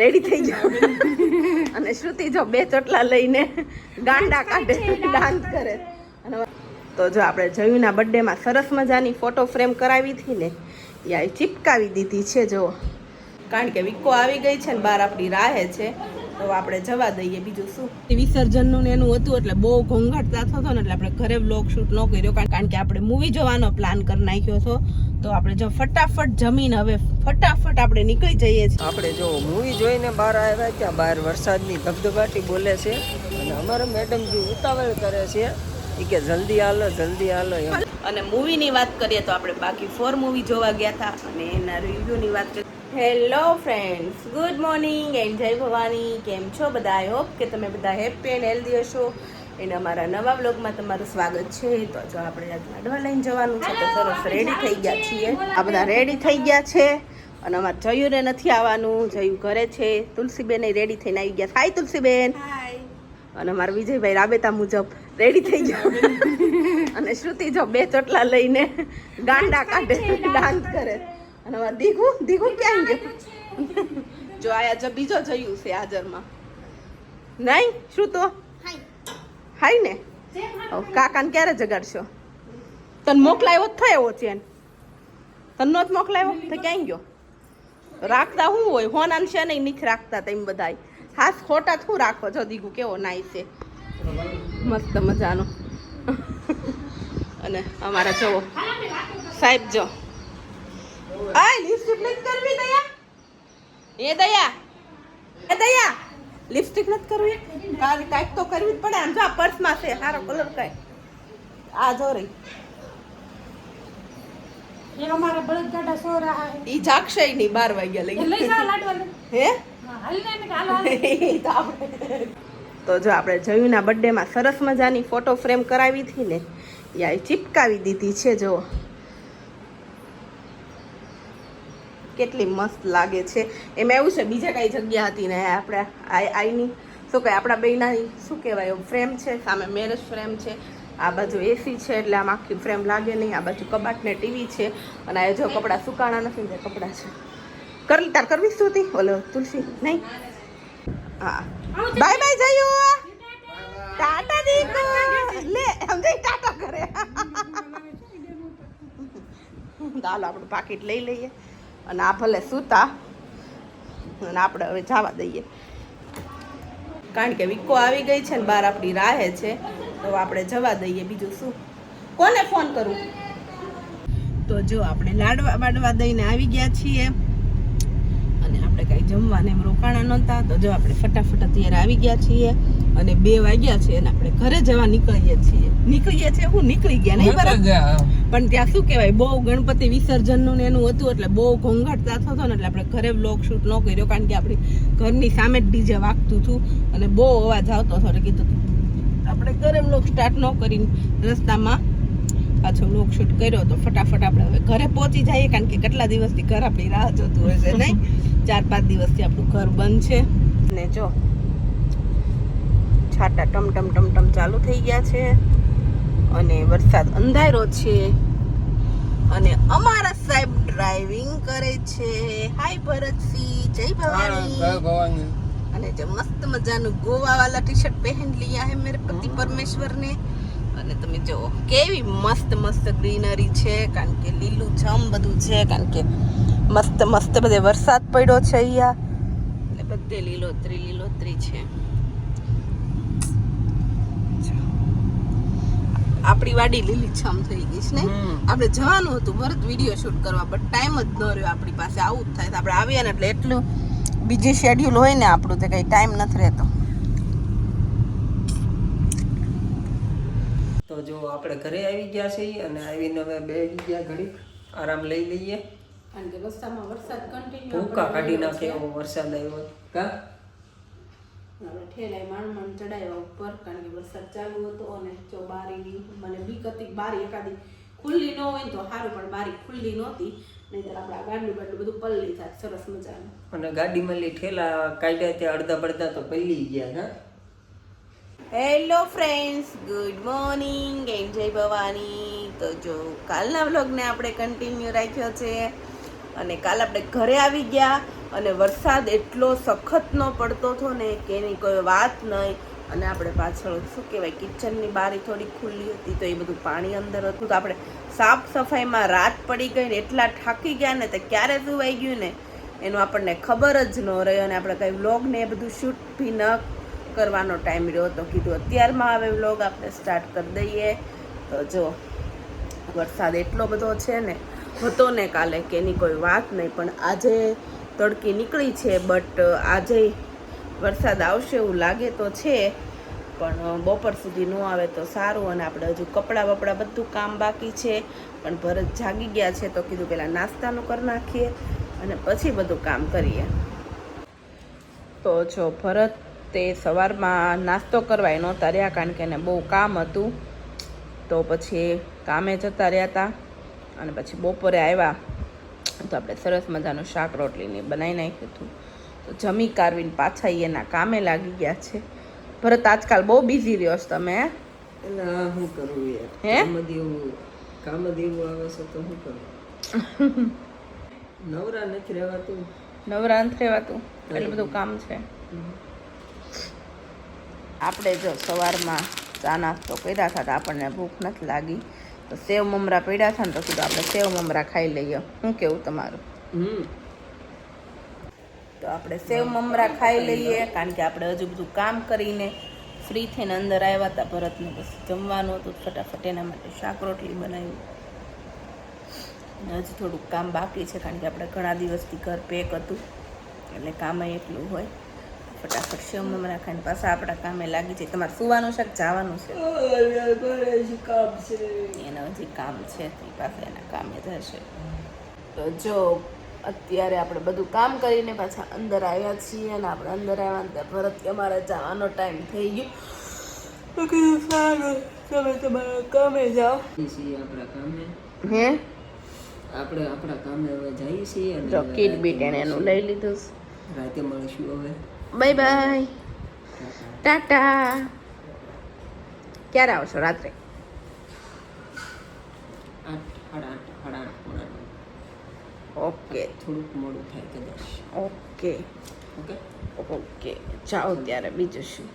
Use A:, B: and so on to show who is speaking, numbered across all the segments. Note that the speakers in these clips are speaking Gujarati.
A: રેડી થઈ જાવ અને શ્રુતિ જો બે ચોટલા લઈને ગાંડા કાઢે, ડાન્સ કરે. તો જો આપણે જયુના બર્થડેમાં સરસ મજાની ફોટો ફ્રેમ કરાવી હતી ને એ ચિપકાવી દીધી છે જો કારણ કે વિકો આવી ગઈ છે ને બહાર આપણી રાહે છે. તો આપણે જવા દઈએ બીજું શું? વિસર્જનનું ને એનું હતું એટલે બહુ ઘોંઘાટ થતો ને એટલે આપણે ઘરે બ્લોગ શૂટ ન કર્યો કારણ કારણ કે આપણે મૂવી જોવાનો પ્લાન કરી નાખ્યો હતો. તો આપણે જો ફટાફટ જમીન હવે ફટાફટ આપણે નીકળી જઈએ છીએ.
B: આપણે જો મૂવી જોઈને બહાર આવ્યા ત્યાં બહાર વરસાદની ધબધબાટી બોલે છે. અને અમારા મેડમ જે ઉતાવળ કરે છે એ કે જલ્દી હાલો જલ્દી હાલો એમ.
A: અને મૂવીની વાત કરીએ તો આપણે બાકી ફોર મૂવી જોવા ગયા હતા અને એના રિવ્યૂની વાત કરીએ hello friends good morning and જય ભવાની કેમ છો બધા? આઈ હોપ કે તમે બધા હેપી એન્ડ હેલ્ધી હશો. એને અમારા નવા બ્લોગમાં તમારું સ્વાગત છે. તો જો આપણે આજ લાડવા લઈને જવાનું છે તો સરસ રેડી થઈ ગયા છીએ. આ બધા રેડી થઈ ગયા છે. અને અમારે જયુને નથી આવવાનું. જયુ ઘરે છે. તુલસીબેન રેડી થઈને આવી ગયા. હાય તુલસીબેન. અને અમારા વિજયભાઈ રાબેતા મુજબ રેડી થઈ ગયા. અને શ્રુતિ જો બે ચોટલા લઈને ગાંડા કાઢે ડાન્સ કરે. અને અમારા દીઘુ દીઘુ ક્યાં ગયો? જો આયા જો બીજો જયું છે હાજરમાં. નહીં? શું તો? હાય. ને? કાકાને ક્યારે જગાડશો? તને મોકલાયો જ થયો છે એને. તને નો જ મોકલાયો? તો ક્યાં ગયો? રાખતા શું હોય? હોનાન છે નહીં નથી રાખતા તેમ બધાય. હાસ ખોટા શું રાખો? છો દીઘુ કેવો નાઈ છે. મસ્ત મજાનો. અને અમારા જવો સાહેબ જો. આય લિપસ્ટિક નથી કરવી દયા? એ દયા એ દયા. લિપસ્ટિક નથી કરવી? કાલ કાંઈક તો કરવી જ પડે. આમ જો આ પર્સમાં છે સારો કલર કાંઈ. આ જો રહી.
C: એ અમારા બળદગાડા સો
A: ઈ જાગશે નહીં બાર વાગ્યા
C: લઈ
A: લઈ
C: જા લાડવા
A: હે? તો જો આપણે જયુના બર્થડેમાં સરસ મજાની ફોટો ફ્રેમ કરાવી હતી ને આ ચિપકાવી દીધી છે જો કેટલી મસ્ત લાગે છે. એમાં એવું છે, બીજા કઈ જગ્યા હતી ને આપણે આઈ આઈની. શું કહે આપણા બેના શું કહેવાય ફ્રેમ છે, સામે મેરેજ ફ્રેમ છે. આ બાજુ એસી છે, એટલે આમ આખી ફ્રેમ લાગે નહીં. આ બાજુ કબાટ ને ટીવી છે. અને આ જો કપડાં સુકાણા નથી, ને કપડાં છે. કરલી તાર કરવી શું હતી ઓલો તુલસી, નહીં? હા. બાય બાય, જયું ટાટા દીકો. લે સમજાય ટાટા કરે. ચાલો આપણું પાકીટ લઈ લઈએ. અને આ ભલે સૂતા, અને આપણે હવે જવા દઈએ. કારણ કે વિકો આવી ગઈ છે ને બહાર આપણી રાહે છે, તો આપણે જવા દઈએ બીજું શું? કોને ફોન કરું? તો જો આપણે લાડવા બાડવા દઈને આવી ગયા છીએ. અને આપણે કાંઈ જમવાને એમ રોકાણા નહોતા, તો જો આપણે ફટાફટ અત્યારે આવી ગયા છીએ. અને બે વાગ્યા છે અને આપણે ઘરે જવા નીકળીએ છીએ. નીકળીએ છીએ હું નીકળી ગયા નહીં બરાબર? પણ ત્યાં શું કહેવાય બહુ ગણપતિ વિસર્જનનું ને એનું હતું એટલે બહુ ઘોંઘાટ થતો હતો ને એટલે આપણે ઘરે બ્લોગ શૂટ ન કર્યો કારણ કે આપણી ઘરની સામે જ ડીજે વાગતું હતું અને બહુ અવાજ આવતો હતો એટલે કીધું આપણે ઘરે બ્લોગ સ્ટાર્ટ ન કરીને રસ્તામાં પાછો બ્લોગ શૂટ કર્યો તો ફટાફટ આપણે હવે ઘરે પહોંચી જઈએ કારણ કે કેટલા દિવસથી ઘર આપણી રાહ જોતું હોય છે નહીં? ચાર પાંચ દિવસથી આપણું ઘર બંધ છે. ને જો છાટા ટમ ટમ ટમ ટમ ચાલુ થઈ ગયા છે. અને વરસાદ અંધારો છે. અને અમારા સાહેબ ડ્રાઇવિંગ કરે છે. હાય ભરતસિંહ જય ભવાની. અને જે મસ્ત મજાનું ગોવા વાલા ટી શર્ટ પહેન લિયા હે મેરે પતિ પરમેશ્વર ને અને તમે જુઓ કેવી મસ્ત મસ્ત ગ્રીનરી છે. કારણ કે લીલું છમ બધું છે. કારણ કે મસ્ત મસ્ત બધે વરસાદ પડ્યો છે અહીંયા. અને બધે લીલોતરી લીલોતરી છે. આપણી વાડી લીલી છમ થઈ ગઈ છે ને? આપણે જવાનું હતું ભરત વીડિયો શૂટ કરવા બટ ટાઈમ જ ન રહ્યો આપણી પાસે. આવું જ થાય. આપણે આવીએ ને એટલે એટલું બીજી શેડ્યુલ હોય ને આપણું તે કંઈ ટાઈમ નથી રહેતો.
B: તો જો આપણે ઘરે આવી ગયા છીએ અને આવીને હવે બે ગયા ઘડી આરામ લઈ લઈએ.
A: કારણ કે રસ્તામાં વરસાદ કન્ટિન્યુ
B: ભૂકા કાઢી નાખે એવો વરસાદ આવ્યો. કા?
A: આપણે ઠેલાય માંડ માંડ ચડાવ્યા ઉપર કારણ કે વરસાદ ચાલુ હતો અને જો બારીની મને બીક હતી બારી એકાદી ખુલ્લી ન હોય તો સારું પણ બારી ખુલ્લી નહોતી. નહીતર આપણે આ ગાડલું બાડલું બધું પલ્લી થાય સરસ મજાનું.
B: અને ગાડીમાં લઈ ઠેલા કાઢ્યા ત્યાં અડધા પડધા તો પલ્લી ગયા હા?
A: Hello friends good morning and જય ભવાની તો જો કાલના વ્લોગને આપણે કન્ટિન્યુ રાખ્યો છે. અને કાલ આપણે ઘરે આવી ગયા. અને વરસાદ એટલો સખતનો પડતો હતો ને કે એની કોઈ વાત નહીં. અને આપણે પાછળ શું કહેવાય કિચનની બારી થોડી ખુલ્લી હતી તો એ બધું પાણી અંદર હતું. તો આપણે સાફ સફાઈમાં રાત પડી ગઈ ને એટલા થાકી ગયા ને તો ક્યારે સુવાઈ ગયું ને, એનું આપણને ખબર જ ન રહી. અને આપણે કંઈ વ્લોગ ને એ બધું શૂટ બી ન કરવાનો ટાઈમ રહ્યો હતો કીધું, અત્યારમાં હવે વ્લોગ આપણે સ્ટાર્ટ કરી દઈએ. તો જો, વરસાદ એટલો બધો છે ને, હતો ને કાલે કે એની કોઈ વાત નહીં. પણ આજે તડકી નીકળી છે બટ આજે વરસાદ આવશે એવું લાગે તો છે, પણ બપોર સુધી ન આવે તો સારું અને આપણે હજુ કપડાં બપડાં બધું કામ બાકી છે, પણ ભરત જાગી ગયા છે તો કીધું પહેલાં નાસ્તાનું કરી નાખીએ અને પછી બધું કામ કરીએ. તો જો ભરત તે સવારમાં નાસ્તો કરવા એ નહોતા રહ્યા કારણ કે એને બહુ કામ હતું. તો પછી કામે જતા રહ્યા હતા અને પછી બપોરે આવ્યા. તો આપણે સરસ મજાનું શાક રોટલીને બનાવી નાખ્યું હતું. તો જમી કારવીને પાછા એના કામે લાગી ગયા છે. ભરત આજકાલ બહુ બિઝી રહ્યો છો તમે
B: એટલે શું કરવું
A: હે?
B: કામ જ એવું કામ જ એવું આવે છે તો શું કરું? નવરા નથી રહેવાતું.
A: નવરા નથી રહેવાતું? એટલે બધું કામ છે. આપણે જો સવારમાં ચા નાસ્તો કર્યા હતા આપણને ભૂખ નથી લાગી. તો સેવ મમરા પીડા છે ને તો કીધું આપણે સેવ મમરા ખાઈ લઈએ. શું કેવું તમારું? તો આપણે સેવ મમરા ખાઈ લઈએ કારણ કે આપણે હજુ બધું કામ કરીને ફ્રી થઈને અંદર આવ્યા હતા ભરતને. બસ જમવાનું હતું ફટાફટ એના માટે શાક રોટલી બનાવ્યું. હજુ થોડુંક કામ બાકી છે કારણ કે આપણે ઘણા દિવસથી ઘર પેક હતું. એટલે કામ એટલું હોય. ફટાફટ સેવ મમરા ખાઈને પાછા આપણા કામે લાગી જાય. તમારે સુવાનું છે કે જવાનું છે?
B: છે
A: એના હજી કામ છે. તે પાસે એના કામે જશે. તો જો અત્યારે આપણે બધું કામ કરીને પાછા અંદર આવ્યા છીએ અને આપણે અંદર આવ્યા ત્યાં ભરત કે અમારે જવાનો ટાઈમ થઈ ગયો. તો કીધું સારું તમે તમારા કામે જાઓ.
B: આપણા કામે.
A: હે?
B: આપણે આપણા કામે હવે જઈએ છીએ
A: કીટ
B: રાતે
A: બીટ એને એનું લઈ લીધું
B: રાતે મળીશું હવે.
A: બાય બાય ટાટા ક્યારે આવશો રાત્રે? ઓકે
B: થોડુંક મોડું થાય કદાચ.
A: ઓકે
B: ઓકે
A: ઓકે જાઓ ત્યારે બીજું શું?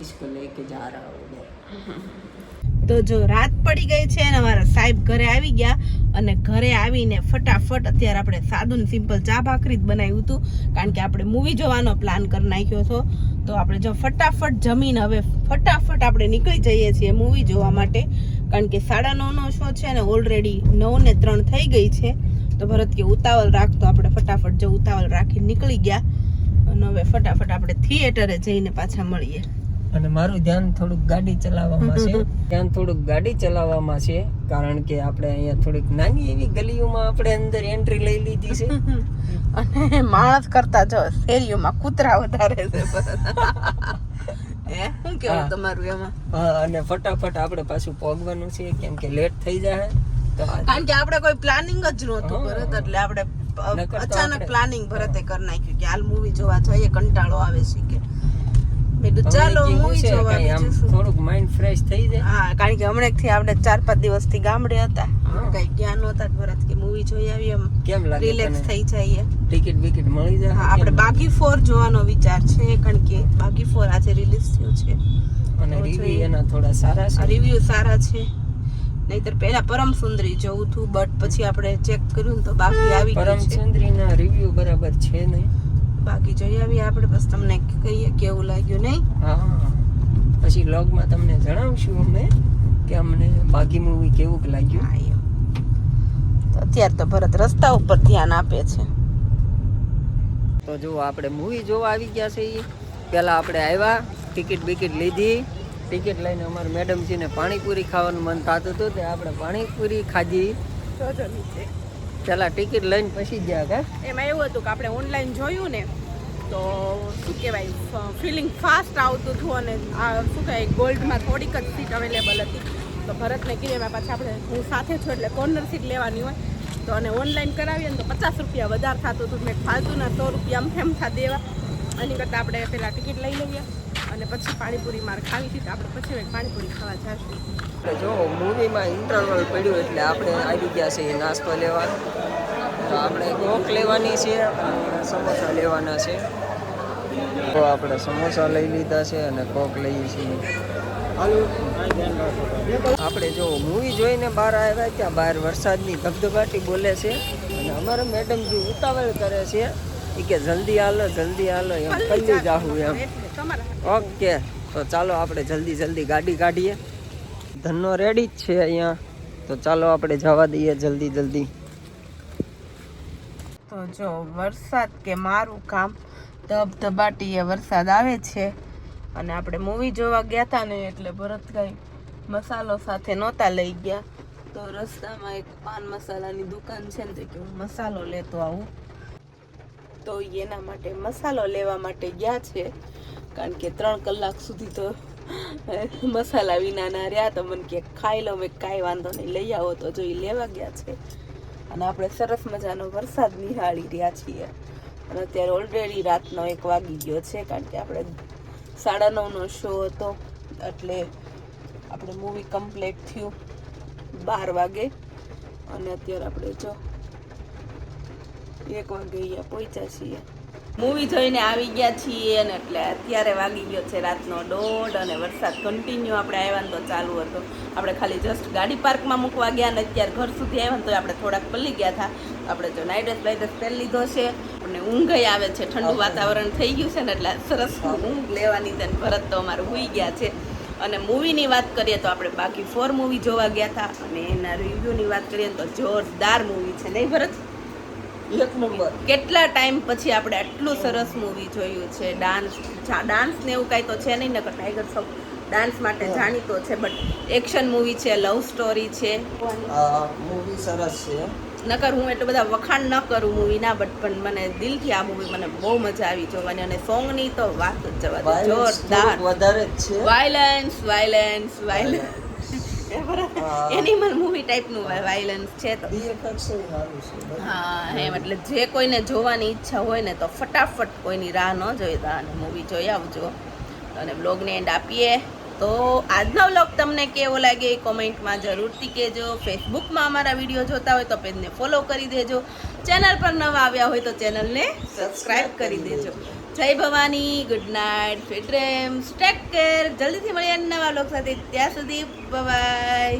B: ઈસ્કૂલ લઈ કે જા રહા હું
A: તો જો રાત પડી ગઈ છે અને અમારા સાહેબ ઘરે આવી ગયા અને ઘરે આવીને ફટાફટ અત્યારે આપણે સાદું સિમ્પલ ચા ભાખરી જ બનાવ્યું હતું. કારણ કે આપણે મૂવી જોવાનો પ્લાન કરી નાખ્યો હતો. તો આપણે જો ફટાફટ જમીન હવે ફટાફટ આપણે નીકળી જઈએ છીએ મૂવી જોવા માટે. કારણ કે સાડા નવનો શો છે ને ઓલરેડી નવ ને ત્રણ થઈ ગઈ છે. તો ભરત કે ઉતાવળ રાખતો આપણે ફટાફટ જો ઉતાવળ રાખી નીકળી ગયા. અને હવે ફટાફટ આપણે થિયેટરે જઈને પાછા મળીએ.
B: અને મારું ધ્યાન થોડુંક ગાડી ચલાવવામાં છે. ધ્યાન થોડુંક ગાડી ચલાવવામાં છે કારણ કે આપણે અહીંયા થોડીક નાની એવી ગલીઓમાં આપણે અંદર એન્ટ્રી લઈ લીધી છે.
A: અને માણસ કરતા જો શેરીઓમાં કૂતરા વધારે છે. શું કેવું તમારું એમાં?
B: હા અને ફટાફટ આપણે પાછું પહોંચવાનું છે કેમ કે લેટ થઈ જાય તો
A: કારણ કે આપણે કોઈ પ્લાનિંગ જ નહોતું. ભરત એટલે આપણે અચાનક પ્લાનિંગ ભરતે કરી નાખ્યું કે હાલ મૂવી જોવા જઈએ કંટાળો આવે છે કે. મેં ચાલો મૂવી જોવા
B: આમ થોડુંક માઇન્ડ ફ્રેશ થઈ જાય.
A: હા કારણ કે હમણાં થી આપણે ચાર પાંચ દિવસથી ગામડે હતા. કઈ ગયા નહોતા ભરત કે મૂવી જોઈ આવી એમ.
B: કેમ લાગે
A: રિલેક્સ થઈ જઈએ.
B: ટિકિટ બિકિટ મળી જાય?
A: હા આપણે બાકી ફોર જોવાનો વિચાર છે કારણ કે બાકી ફોર આજે રિલીઝ થયો છે.
B: અને રિવ્યુ એના થોડા સારા છે?
A: રિવ્યુ સારા છે. નહીતર પહેલા પરમ સુંદરી જોવું હતું બટ પછી આપણે ચેક કર્યું તો બાકી આવી
B: પરમ
A: ગયું છે.
B: સુંદરીના રિવ્યુ બરાબર છે નહીં.
A: બાકી જઈ આવી આપણે બસ તમને કહીએ કેવું લાગ્યું નહીં?
B: હા. પછી લોગમાં તમને જણાવશું અમે કે અમને બાકી મૂવી કેવું લાગ્યું.
A: અત્યારે તો ભરત રસ્તા ઉપર ધ્યાન આપે છે.
B: તો જો આપણે મૂવી જોવા આવી ગયા છે પહેલાં પહેલા આપણે આવ્યા ટિકિટ બિકિટ લીધી. ટિકિટ લઈને અમારે મેડમજીને પાણીપુરી ખાવાનું મન થતું હતું તે આપણે પાણીપુરી ખાધી. પહેલા ટિકિટ લઈને પછી ગયા હતા
A: એમાં એવું હતું કે આપણે ઓનલાઈન જોયું ને, તો શું કહેવાય ફિલિંગ ફાસ્ટ આવતું હતું અને આ શું કહેવાય ગોલ્ડમાં થોડીક જ સીટ અવેલેબલ હતી. તો ભરતને કીધું, એમાં પાછા આપણે, હું સાથે છું એટલે કોર્નર સીટ લેવાની હોય. તો અને ઓનલાઈન કરાવીએ ને તો પચાસ રૂપિયા વધારે થતું હતું. મેં ફાલતુના સો રૂપિયા આમ તેમ થા દેવા? એની કરતાં આપણે પહેલાં ટિકિટ લઈ લઈએ અને પછી પાણીપુરી મારે ખાવી હતી તો આપણે પછી પાણીપુરી ખાવા જઈશું
B: જો મૂવીમાં ઇન્ટરવલ પડ્યું એટલે આપણે આવી ગયા છે નાસ્તો લેવા. તો આપણે કોક લેવાની છે અને સમોસા લેવાના છે. તો આપણે સમોસા લઈ લીધા છે અને કોક લઈએ છીએ. આપણે જો મૂવી જોઈને બહાર આવ્યા ત્યાં બહાર વરસાદની ધબધબાટી બોલે છે. અને અમારા મેડમજી ઉતાવળ કરે છે એ કે જલ્દી હાલો જલ્દી હાલો. એમ કલ્લી જાહું એમ. ઓકે. તો ચાલો આપણે જલ્દી જલ્દી ગાડી કાઢીએ. ધનનો રેડી જ છે અહીંયા. તો ચાલો આપણે જવા દઈએ જલ્દી જલ્દી.
A: તો જો, વરસાદ કે મારું કામ, ધબધબાટીએ વરસાદ આવે છે. અને આપણે મૂવી જોવા ગયા હતા ને એટલે ભરતભાઈ મસાલો સાથે નહોતા લઈ ગયા. તો રસ્તામાં એક પાન મસાલાની દુકાન છે ને કે હું મસાલો લેતો આવું. તો એના માટે મસાલો લેવા માટે ગયા છે. કારણ કે ત્રણ કલાક સુધી તો મસાલા વિના ના રહ્યા, તો મને કે ખાઈ લો, મેં કાંઈ વાંધો નહીં, લઈ આવો. તો જોઈ લેવા ગયા છે. અને આપણે સરસ મજાનો વરસાદ નિહાળી રહ્યા છીએ. અને અત્યારે ઓલરેડી રાતનો એક વાગી ગયો છે, કારણ કે આપણે સાડા નવનો શો હતો, એટલે આપણે મૂવી કમ્પ્લીટ થયું બાર વાગે. અને અત્યારે આપણે જો એક વાગે અહીંયા પહોંચ્યા છીએ. મૂવી જોઈને આવી ગયા છીએ અને એટલે અત્યારે વાગી ગયો છે રાતનો દોઢ અને વરસાદ કન્ટિન્યુ આપણે આવ્યા ને તો ચાલુ હતો. આપણે ખાલી જસ્ટ ગાડી પાર્કમાં મૂકવા ગયા ને અત્યારે ઘર સુધી આવ્યા ને તો આપણે થોડાક પલ્લી ગયા હતા. આપણે જો નાઇટ ડ્રેસ બાય પહેરી લીધો છે. અને ઊંઘય આવે છે. ઠંડુ વાતાવરણ થઈ ગયું છે ને એટલે સરસ ઊંઘ લેવાની છે ભરત તો અમારે હોઈ ગયા છે. અને મૂવીની વાત કરીએ તો આપણે બાકી ફોર મૂવી જોવા ગયા હતા. અને એના રિવ્યૂની વાત કરીએ તો જોરદાર મૂવી છે. નહીં ભરત?
B: એક નંબર.
A: કેટલા ટાઈમ પછી આપણે આટલું સરસ મૂવી જોયું છે? ડાન્સ ડાન્સ ને એવું કાંઈ તો છે નહીં નકર ટાઈગર સબ ડાન્સ માટે જાણીતો છે બટ એક્શન મૂવી છે લવ સ્ટોરી છે.
B: મૂવી સરસ છે.
A: નકર હું એટલું બધા વખાણ ન કરું મૂવીના બટ પણ મને દિલથી આ મૂવી મને બહુ મજા આવી જોવાની અને સોંગની તો વાત જ જવા જોરદાર.
B: વધારે છે.
A: વાયલન્સ વાયલન્સ વાયલન્સ
B: હા.
A: એનિમલ મૂવી ટાઈપનું વાયલન્સ છે તો.
B: છે.
A: હા એમ એટલે જે કોઈને જોવાની ઈચ્છા હોય ને તો ફટાફટ કોઈની રાહ ન જોઈતા અને મૂવી જોઈ આવજો. અને બ્લોગને એન્ડ આપીએ. તો આજનો બ્લોગ તમને કેવો લાગે એ કોમેન્ટમાં જરૂરથી કહેજો. ફેસબુકમાં અમારા વીડિયો જોતા હોય તો પેજને ફોલો કરી દેજો. ચેનલ પર નવા આવ્યા હોય તો ચેનલને સબસ્ક્રાઇબ કરી દેજો. જય Bhavani good night sweet dreams take care જલ્દીથી મળીએ નવા લોક સાથે. ત્યાં સુધી બાય